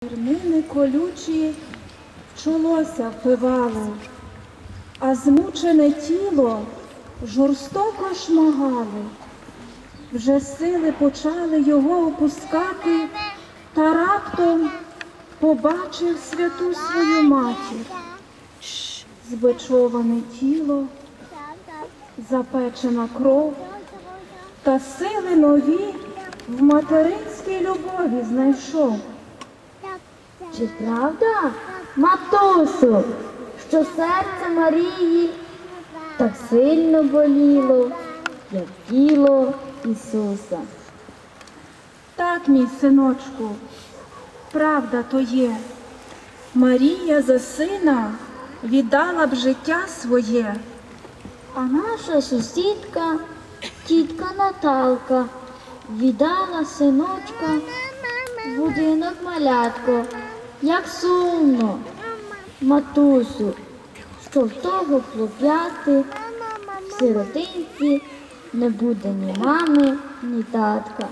Термини колючі в чолося впивали, а змучене тіло жорстоко шмагали. Вже сили почали його опускати, та раптом побачив святу свою матір. Збичоване тіло, запечена кров та сили нові в материнській любові знайшов. Чи правда, матусю, що серце Марії так сильно боліло, як тіло Ісуса? Так, мій синочку, правда то є. Марія за сина віддала б життя своє. А наша сусідка, тітка Наталка, віддала синочка в будинок малятко. Як сумно, матусю, що в того хлоп'яти в сиротинці не буде ні мами, ні татка.